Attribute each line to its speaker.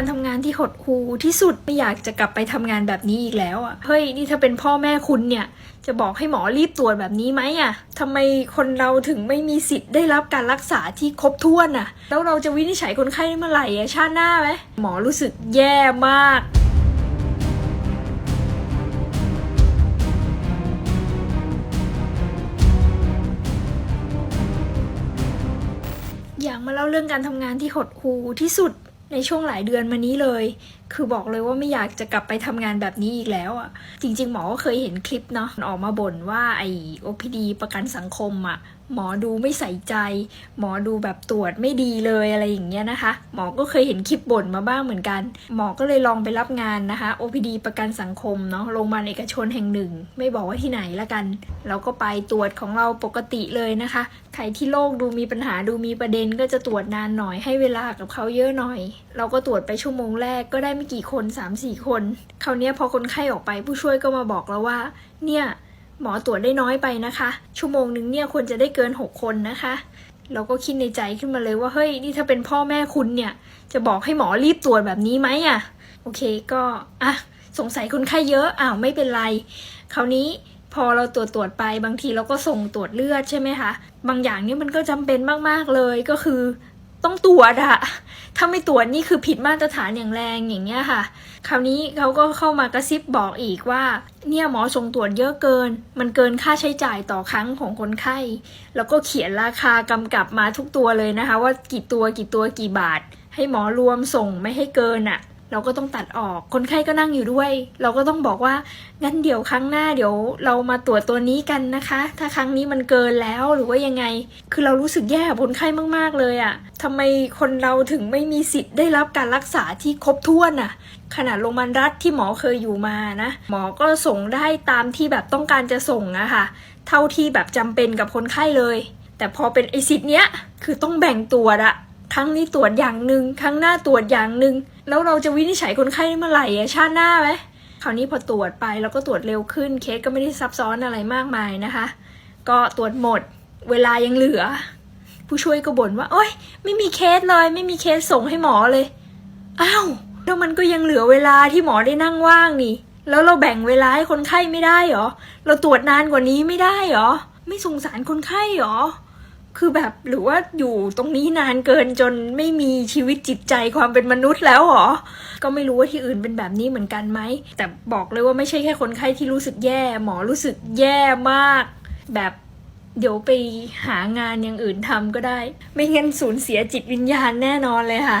Speaker 1: การทำงานที่หดหู่ที่สุดไม่อยากจะกลับไปทำงานแบบนี้อีกแล้วอะเฮ้ยนี่ถ้าเป็นพ่อแม่คุณเนี่ย จะบอกให้หมอรีบตรวจแบบนี้ไหมอะทำไมคนเราถึงไม่มีสิทธิ์ได้รับการรักษาที่ครบถ้วนอะ แล้วเราจะวินิจฉัยคนไข้ได้เมื่อไหร่อะชาติหน้าไหมหมอรู้สึกแย่มากอยากมาเล่าเรื่องการทำงานที่หดหู่ที่สุด ในช่วงหลายเดือนมานี้เลย คือบอกเลยว่าไม่อยากจะกลับไปทำงานแบบนี้อีกแล้วอะ จริง ๆ หมอก็เคยเห็นคลิปเนาะออกมาบ่นว่าไอ OPD ประกันสังคมอะ หมอดูไม่ใส่ใจ หมอดูแบบตรวจไม่ดีเลยอะไรอย่างเงี้ยนะคะ หมอก็เคยเห็นคลิปบ่นมาบ้างเหมือนกัน หมอก็เลยลองไปรับงานนะคะ OPD ประกันสังคมเนาะ โรงพยาบาลเอกชนแห่งหนึ่ง ไม่บอกว่าที่ไหนละกัน เราก็ไปตรวจของเราปกติเลยนะคะ ใครที่โรคดูมีปัญหาดูมีประเด็นก็จะตรวจนานหน่อยให้เวลากับเขาเยอะหน่อยเราก็ตรวจไปชั่วโมงแรกก็ได้ไม่กี่คน 3-4 คนคราวเนี้ยพอคนไข้ออกไปผู้ช่วยก็มาบอกเราว่า เนี่ยหมอตรวจได้น้อยไปนะคะ ชั่วโมงหนึ่งเนี่ยควรจะได้เกิน 6 คนนะคะ เราก็คิดในใจขึ้นมาเลยว่าเฮ้ยนี่ถ้าเป็นพ่อแม่คุณเนี่ยจะบอกให้หมอรีบตรวจแบบนี้ไหมอะ่ะโอเคก็อะสงสัยคนไข้เยอะอ้าวไม่เป็นไร คราวนี้พอเราตรวจตรวจไปบางทีเราก็ส่งตรวจเลือดใช่ไหมคะ บางอย่างเนี่ยมันก็จำเป็นมาก ๆ เลยก็คือ ต้องตรวจอะ ถ้าไม่ตรวจนี่คือผิดมาตรฐานอย่างแรงอย่างเงี้ยค่ะ คราวนี้เขาก็เข้ามากระซิบบอกอีกว่า เนี่ยหมอส่งตรวจเยอะเกิน มันเกินค่าใช้จ่ายต่อครั้งของคนไข้ แล้วก็เขียนราคากำกับมาทุกตัวเลยนะคะ ว่ากี่ตัวกี่ตัวกี่บาท ให้หมอรวมส่งไม่ให้เกินอะ่ะ เราก็ต้องตัดออก คนไข้ก็นั่งอยู่ด้วย เราก็ต้องบอกว่า งั้นเดี๋ยวครั้งหน้าเดี๋ยวเรามาตรวจตัวนี้กันนะคะ ถ้าครั้งนี้มันเกินแล้วหรือว่ายังไง คือเรารู้สึกแย่กับคนไข้มาก ๆ เลยอะ่ะทำไมคนเราถึงไม่มีสิทธิ์ได้รับการรักษาที่ครบถ้วนอะ ขนาดโรงพยาบาลรัฐที่หมอเคยอยู่มานะ หมอก็ส่งได้ตามที่แบบต้องการจะส่งอะค่ะ เท่าที่แบบจำเป็นกับคนไข้เลย แต่พอเป็นไอสิทธิ์เนี้ย คือต้องแบ่งตรวจอะ ครั้งนี้ตรวจอย่างหนึ่งครั้งหน้าตรวจอย่างหนึ่งแล้วเราจะวินิจฉัยคนไข้ได้เมื่อไหร่อะชาติหน้าไหมคราวนี้พอตรวจไปแล้วก็ตรวจเร็วขึ้นเคสก็ไม่ได้ซับซ้อนอะไรมากมายนะคะ ก็ตรวจหมด เวลายังเหลือ ผู้ช่วยก็บ่นว่าโอ๊ยไม่มีเคสเลย ไม่มีเคสส่งให้หมอเลยอ้าวแล้วมันก็ยังเหลือเวลาที่หมอได้นั่งว่างนี่ แล้วเราแบ่งเวลาให้คนไข้ไม่ได้หรอ เราตรวจนานกว่านี้ไม่ได้หรอ ไม่สงสารคนไข้หรอ คือแบบหรือว่าอยู่ตรงนี้นานเกินจนไม่มีชีวิตจิตใจความเป็นมนุษย์แล้วเหรอ ก็ไม่รู้ว่าที่อื่นเป็นแบบนี้เหมือนกันไหม แต่บอกเลยว่าไม่ใช่แค่คนไข้ที่รู้สึกแย่ หมอรู้สึกแย่มาก แบบเดี๋ยวไปหางานอย่างอื่นทำก็ได้ ไม่งั้นสูญเสียจิตวิญญาณแน่นอนเลยค่ะ